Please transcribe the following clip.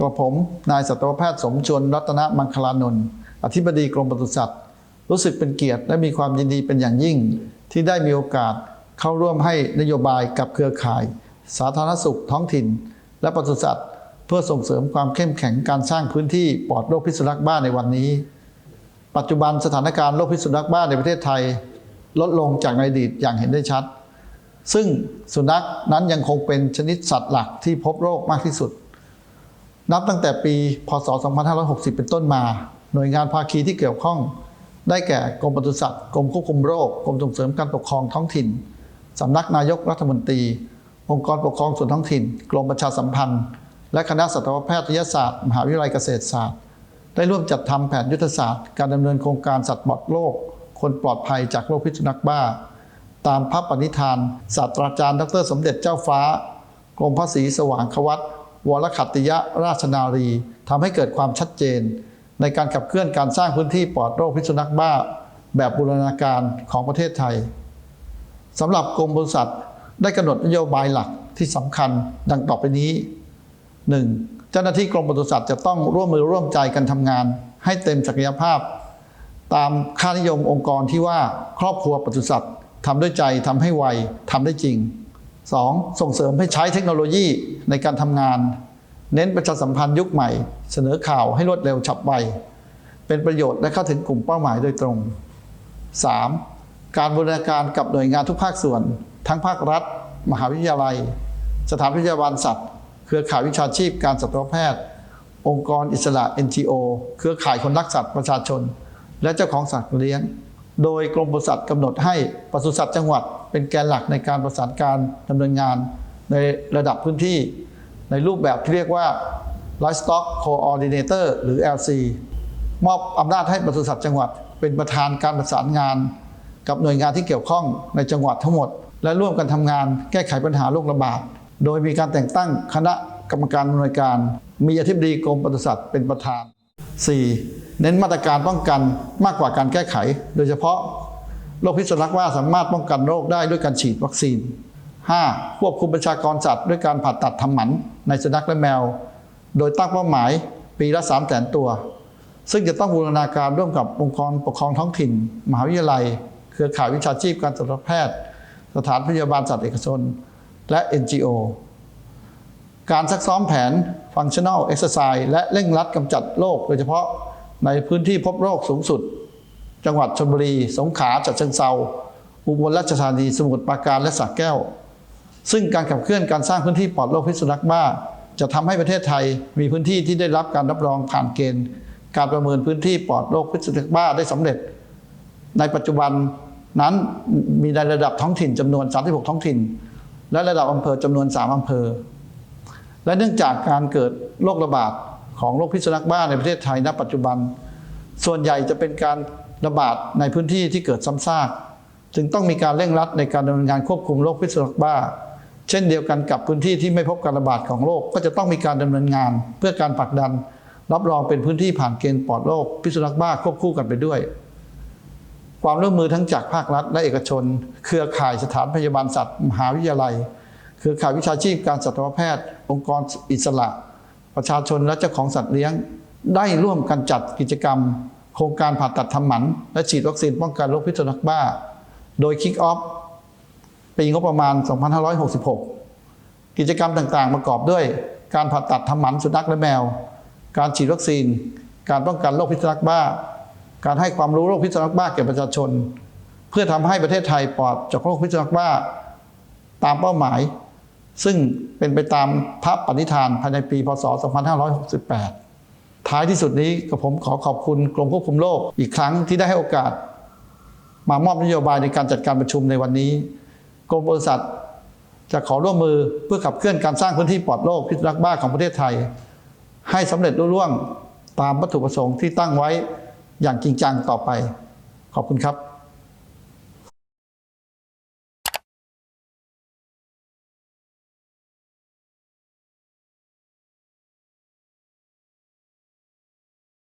กระผม นายสัตวแพทย์สมชวนรัตนมังคลานนท์อธิบดีกรมปศุสัตว์ รู้สึกเป็นเกียรติและมีความยินดีเป็นอย่างยิ่ง ที่ได้มีโอกาสเข้าร่วมให้นโยบายกับเครือข่าย สาธารณสุขท้องถิ่น และปศุสัตว์ เพื่อส่งเสริมความเข้มแข็งการสร้างพื้นที่ปลอดโรคพิษสุนัขบ้าในวันนี้ ปัจจุบันสถานการณ์โรคพิษสุนัขบ้าในประเทศไทย ลดลงจากในอดีตอย่างเห็นได้ชัด ซึ่งสุนัขนั้นยังคงเป็นชนิดสัตว์หลักที่พบโรคมากที่สุด นับตั้งแต่ปี พศ 2560 เป็นต้นมา หน่วยงานภาคีที่เกี่ยวข้อง ได้แก่กรมปศุสัตว์กรมควบคุมโรคกรมส่งเสริมการปกครองท้องถิ่นสำนักนายกรัฐมนตรี องค์กรปกครองส่วนท้องถิ่น กรมประชาสัมพันธ์ และคณะสัตวแพทยศาสตร์ มหาวิทยาลัยเกษตรศาสตร์ ได้ร่วมจัดทำแผนยุทธศาสตร์ การดำเนินโครงการสัตว์ปลอดโรคคนปลอดภัยจากโรคพิษสุนัขบ้า ตามพระปณิธานศาสตราจารย์ ดร สมเด็จเจ้าฟ้ากรมพระศรีสว่างควัต วรขัตติยะราชนารีทำให้เกิดความชัดเจน ในการขับเคลื่อนการสร้างพื้นที่ปลอดโรคพิษสุนัขบ้า แบบบูรณาการของประเทศไทยสำหรับกรมบริษัทได้กำหนดนโยบายหลักที่สำคัญดังต่อไปนี้ 1. เจ้าหน้าที่กรมปศุสัตว์จะต้องร่วมมือร่วมใจกันทำงาน ให้เต็มศักยภาพ ตามค่านิยมองค์กรที่ว่าครอบครัวปศุสัตว์ทำด้วยใจทำให้ไวทำได้จริง 2. ส่งเสริมให้ใช้เทคโนโลยีในการทำงาน เน้นประชาสัมพันธ์ยุคใหม่ เสนอข่าวให้รวดเร็วฉับไว เป็นประโยชน์และเข้าถึงกลุ่มเป้าหมายโดยตรง 3. การบูรณาการกับหน่วยงานทุกภาคส่วน ทั้งภาครัฐ มหาวิทยาลัย สถานวิทยาบาลสัตว์ เครือข่ายวิชาชีพการสัตวแพทย์ องค์กรอิสระ NGO เครือข่ายคนรักสัตว์ประชาชน และเจ้าของสัตว์เลี้ยง โดยกรมปศุสัตว์กำหนดให้ปศุสัตว์จังหวัด เป็นแกนหลักในการประสานการดำเนินงานในระดับพื้นที่ ในรูปแบบที่เรียกว่า Livestock Coordinator หรือ LC มอบอำนาจให้ปศุสัตว์จังหวัด เป็นประธานการประสานงาน กับหน่วยงานที่เกี่ยวข้องในจังหวัดทั้งหมด และร่วมกันทำงานแก้ไขปัญหาโรคระบาด โดยมีการแต่งตั้งคณะกรรมการหน่วยการ มีอธิบดีกรมปศุสัตว์เป็นประธาน 4. เน้นมาตรการป้องกันมากกว่าการแก้ไข โดยเฉพาะ โรคพิษสุนัขบ้าสามารถป้องกันโรคได้ด้วยการฉีดวัคซีน 5. ควบคุมประชากรสัตว์ด้วยการผ่าตัดทำหมันในสุนัขและแมว โดยตั้งเป้าหมายปีละ3 0 0แสนตัว ซึ่งจะต้องบูรณาการร่วมกับองค์กรปกครองท้องถิ่น มหาวิทยาลัย เครือข่ายวิชาชีพการสัตวแพทย์ สถานพยาบาลสัตว์เอกชน และ NGO การซักซ้อมแผน functional exercise และเร่งรัดกำจัดโรคโดยเฉพาะในพื้นที่พบโรคสูงสุด จังหวัดชลบุรี สงขลาฉะเชิงเซาอุบลราชธานี สมุทรปราการและสระแก้ว ซึ่งการขับเคลื่อนการสร้างพื้นที่ปลอดโรคพิษสุนัขบ้า จะทำให้ประเทศไทยมีพื้นที่ที่ได้รับการรับรองผ่านเกณฑ์ การประเมินพื้นที่ปลอดโรคพิษสุนัขบ้าได้สำเร็จ ในปัจจุบันนั้นมีในระดับท้องถิ่นจำนวน 36 ท้องถิ่น และระดับอำเภอจำนวน 3อำเภอ และเนื่องจากการเกิดโรคระบาดของโรคพิษสุนัขบ้าในประเทศไทยณ ปัจจุบัน ส่วนใหญ่จะเป็นการ ระบาดในพื้นที่ที่เกิดซ้ำซากจึงต้องมีการเร่งรัดในการดำเนินงานควบคุมโรคพิษสุนัขบ้า เช่นเดียวกันกับพื้นที่ที่ไม่พบการระบาดของโรคก็จะต้องมีการดำเนินงาน เพื่อการผลักดัน รับรองเป็นพื้นที่ผ่านเกณฑ์ปลอดโรคพิษสุนัขบ้าควบคู่กันไปด้วย ความร่วมมือทั้งจากภาครัฐ และเอกชน เครือข่ายสถานพยาบาลสัตว์ มหาวิทยาลัย เครือข่ายวิชาชีพการสัตวแพทย์ องค์กรอิสระ ประชาชนและเจ้าของสัตว์เลี้ยง ได้ร่วมกันจัดกิจกรรม โครงการผ่าตัดทำหมัน และฉีดวัคซีนป้องกันโรคพิษสุนัขบ้า โดยคิกออฟปีงบประมาณ 2566 กิจกรรมต่างๆ ประกอบด้วย การผ่าตัดทำหมันสุนัขและแมว การฉีดวัคซีน การป้องกันโรคพิษสุนัขบ้า การให้ความรู้โรคพิษสุนัขบ้าแก่ประชาชน เพื่อทำให้ประเทศไทยปลอดจากโรคพิษสุนัขบ้า ตามเป้าหมาย ซึ่งเป็นไปตามพระปณิธานภายในปี พศ 2568 ท้ายที่สุดนี้กับผมขอขอบคุณกรมควบคุมโรคอีกครั้งที่ได้ให้โอกาส มามอบนโยบายในการจัดการประชุมในวันนี้ กรมบริษัท จะขอร่วมมือเพื่อขับเคลื่อนการสร้างพื้นที่ปลอดโรคพิษรักบ้าของประเทศไทย ให้สำเร็จรุ่ร่วงตามวัตถุประสงค์ที่ตั้งไว้อย่างจริงจังต่อไป ขอบคุณครับ